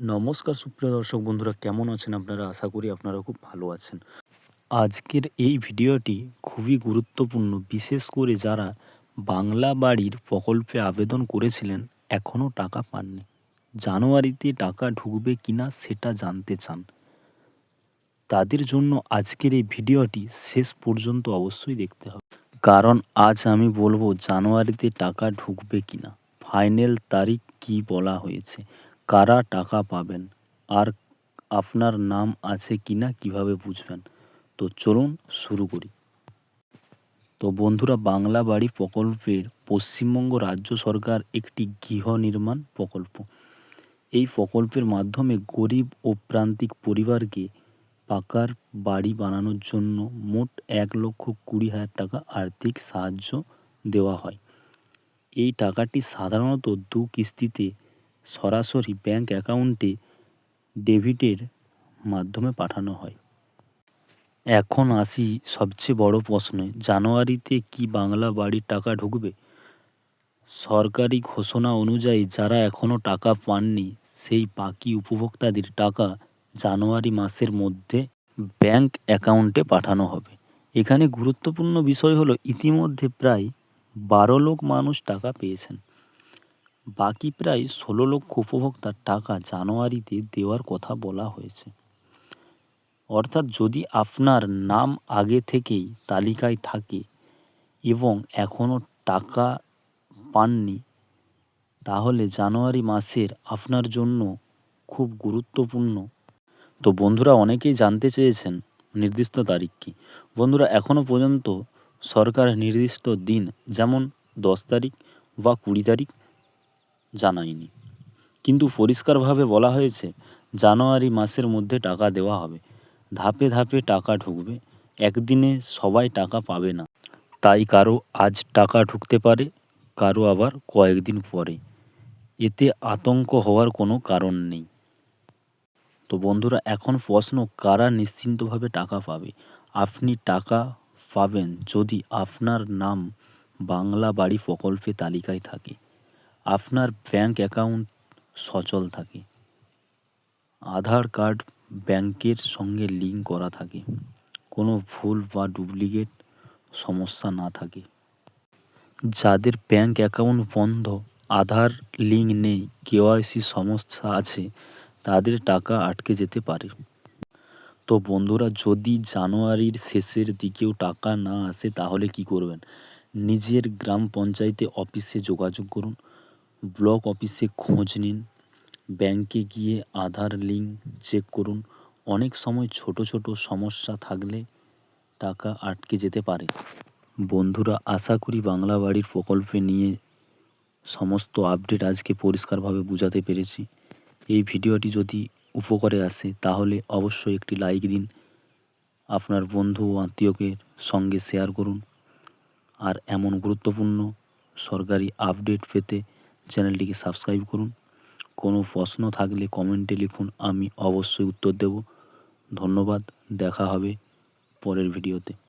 নমস্কার সুপ্রিয় দর্শক বন্ধুরা, কেমন আছেন আপনারা? আশা করি আপনারা খুব ভালো আছেন। আজকের এই ভিডিওটি খুবই গুরুত্বপূর্ণ, বিশেষ করে যারা বাংলা বাড়ির প্রকল্পে আবেদন করেছিলেন এখনও টাকা পাননি। জানুয়ারিতে টাকা ঢুকবে কিনা সেটা জানতে চান। তাদের জন্য আজকের এই ভিডিওটি শেষ পর্যন্ত অবশ্যই দেখতে হবে। কারণ আজ আমি বলব, জানুয়ারিতে টাকা ঢুকবে কিনা, ফাইনাল তারিখ কি বলা হয়েছে। কারা টাকা পাবেন? আর আপনার নাম আছে কি না কীভাবে বুঝবেন? তো চলুন শুরু করি। তো বন্ধুরা, বাংলা বাড়ি প্রকল্পের পশ্চিমবঙ্গ রাজ্য সরকার একটি গৃহ নির্মাণ প্রকল্প। এই প্রকল্পের মাধ্যমে গরিব ও প্রান্তিক পরিবারকে পাকার বাড়ি বানানোর জন্য মোট এক লক্ষ কুড়ি হাজার টাকা আর্থিক সাহায্য দেওয়া হয়। এই টাকাটি সাধারণত দু কিস্তিতে সরাসরি ব্যাংক অ্যাকাউন্টে ডেবিটের মাধ্যমে পাঠানো হয়। এখন আসি সবচেয়ে বড় প্রশ্নে, জানুয়ারিতে কি বাংলা বাড়ির টাকা ঢুকবে? সরকারি ঘোষণা অনুযায়ী যারা এখনও টাকা পাননি, সেই বাকি উপভোক্তাদের টাকা জানুয়ারি মাসের মধ্যে ব্যাংক অ্যাকাউন্টে পাঠানো হবে। এখানে গুরুত্বপূর্ণ বিষয় হলো, ইতিমধ্যে প্রায় বারো লোক মানুষ টাকা পেয়েছেন। বাকি প্রায় ষোলো লক্ষ উপভোক্তার টাকা জানুয়ারিতে দেওয়ার কথা বলা হয়েছে। অর্থাৎ যদি আপনার নাম আগে থেকেই তালিকায় থাকে এবং এখনও টাকা পাননি, তাহলে জানুয়ারি মাসের আপনার জন্য খুব গুরুত্বপূর্ণ। তো বন্ধুরা, অনেকেই জানতে চেয়েছেন নির্দিষ্ট তারিখ কী। বন্ধুরা এখনও পর্যন্ত সরকার নির্দিষ্ট দিন, যেমন দশ তারিখ বা কুড়ি তারিখ জানায়নি। কিন্তু পরিষ্কারভাবে বলা হয়েছে, জানুয়ারি মাসের মধ্যে টাকা দেওয়া হবে। ধাপে ধাপে টাকা ঢুকবে। একদিনে সবাই টাকা পাবে না। তাই কারও আজ টাকা ঢুকতে পারে, কারও আবার কয়েকদিন পরে। এতে আতঙ্ক হওয়ার কোনো কারণ নেই। তো বন্ধুরা, এখন প্রশ্ন, কারা নিশ্চিন্তভাবে টাকা পাবে? আপনি টাকা পাবেন যদি আপনার নাম বাংলা বাড়ি প্রকল্পে তালিকায় থাকে। আপনার ব্যাংক অ্যাকাউন্ট সচল থাকে। আধার কার্ড ব্যাংকের সঙ্গে লিঙ্ক করা থাকে। কোনো ভুল বা ডুপ্লিকেট সমস্যা না থাকে। যাদের ব্যাংক অ্যাকাউন্ট বন্ধ, আধার লিঙ্ক নেই কেওয়াইসি সমস্যা আছে, তাদের টাকা আটকে যেতে পারে। তো বন্ধুরা, যদি জানুয়ারির শেষের দিকেও টাকা না আসে, তাহলে কি করবেন? নিজের গ্রাম পঞ্চায়েতে অফিসে যোগাযোগ করুন। ব্লক অফিসে খোঁজ নিন, ব্যাংকে গিয়ে আধার লিঙ্ক চেক করুন। অনেক সময় ছোট ছোট সমস্যা থাকলে টাকা আটকে যেতে পারে। বন্ধুরা, আশা করি বাংলা বাড়ির প্রকল্পে নিয়ে সমস্ত আপডেট আজকে পরিষ্কারভাবে বোঝাতে পেরেছি। এই ভিডিওটি যদি উপকারে আসে, তাহলে অবশ্যই একটি লাইক দিন, আপনার বন্ধু ও আত্মীয়কে সঙ্গে শেয়ার করুন। আর এমন গুরুত্বপূর্ণ সরকারি আপডেট পেতে চ্যানেলটিকে সাবস্ক্রাইব করুন। কোনো প্রশ্ন থাকলে কমেন্টে লিখুন, আমি অবশ্যই উত্তর দেব। ধন্যবাদ, দেখা হবে পরের ভিডিওতে।